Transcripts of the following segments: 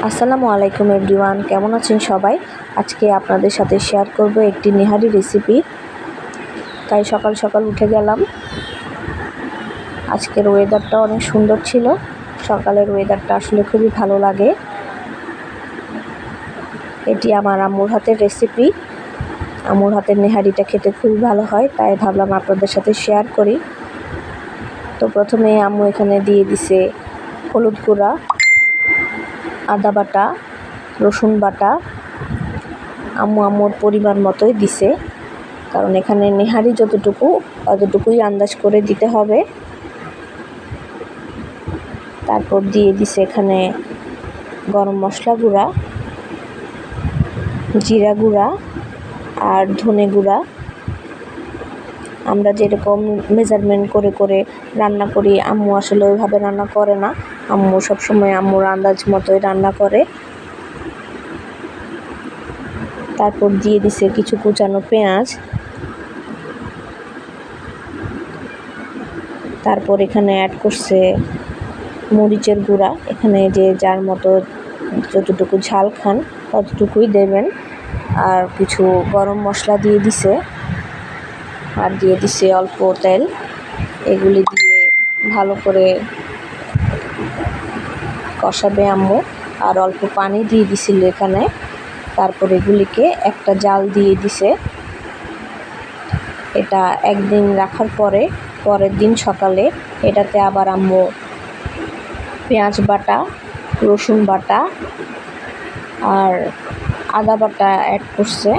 আসসালামু আলাইকুম এভরিওয়ান, কেমন আছেন সবাই? আজকে আপনাদের সাথে শেয়ার করব একটি নেহারি রেসিপি তাই সকাল সকাল উঠে গেলাম। আজকের ওয়েদারটা অনেক সুন্দর ছিল। সকালের ওয়েদারটা আসলে খুবই ভালো লাগে। এটি আমার আম্মুর হাতের রেসিপি আম্মুর হাতের নেহারিটা খেতে খুবই ভালো হয়, তাই ভাবলাম আপনাদের সাথে শেয়ার করি। তো প্রথমে আম্মু এখানে দিয়ে দিছে হলুদ গুঁড়া। আদা বাটা, রসুন বাটা আম্মু আম্মুর পরিমাণ মতোই দিছে। কারণ এখানে নেহারি যতটুকু, অতটুকুই আন্দাজ করে দিতে হবে। তারপর দিয়ে দিছে এখানে গরম মশলা গুঁড়া, জিরা গুঁড়া আর ধনে গুঁড়া। আমরা যেরকম মেজারমেন্ট করে করে রান্না করি, আম্মু আসলে ওইভাবে রান্না করে না। আম্মু সবসময় আম্মুর আন্দাজ মতোই রান্না করে। তারপর দিয়ে দিছে কিছু কুচানো পেঁয়াজ। তারপর এখানে অ্যাড করছে মরিচের গুঁড়া। এখানে যে যার মতো যতটুকু ঝাল খান, ততটুকুই দেবেন। আর কিছু গরম মশলা দিয়ে দিছে। আর দিয়ে দিছে অল্প তেল। এগুলি দিয়ে ভালো করে কষাবে আম্মু। আর অল্প পানি দিয়ে দিছিল এখানে। তারপর এগুলিকে একটা জাল দিয়ে দিছে। এটা একদিন রাখার পরে, পরের দিন সকালে এটাতে আবার আম্মু পেঁয়াজ বাটা, রসুন বাটা আর আদা বাটা অ্যাড করছে।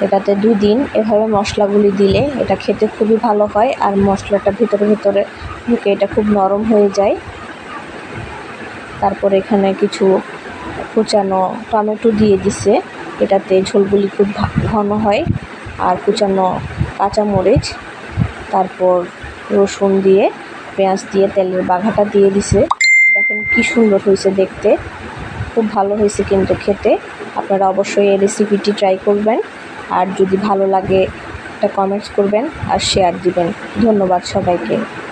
এটাতে দুই দিন এভাবে মশলাগুলি দিলে এটা খেতে খুবই ভালো হয় আর মশলাটা ভিতরে ভিতরে ঢুকে এটা খুব নরম হয়ে যায়। তারপর এখানে কিছু কুচানো টমেটো দিয়ে দিছে। এটাতে ঝোলগুলি খুব ঘন হয়। আর কুচানো কাঁচামরিচ, তারপর রসুন দিয়ে পেঁয়াজ দিয়ে তেলের বাঘাটা দিয়ে দিছে। দেখেন কি সুন্দর হয়েছে দেখতে। খুব ভালো হয়েছে কিন্তু খেতে। আপনারা অবশ্যই এই রেসিপিটি ট্রাই করবেন। আর যদি ভালো লাগে একটা কমেন্টস করবেন আর শেয়ার দিবেন। ধন্যবাদ সবাইকে।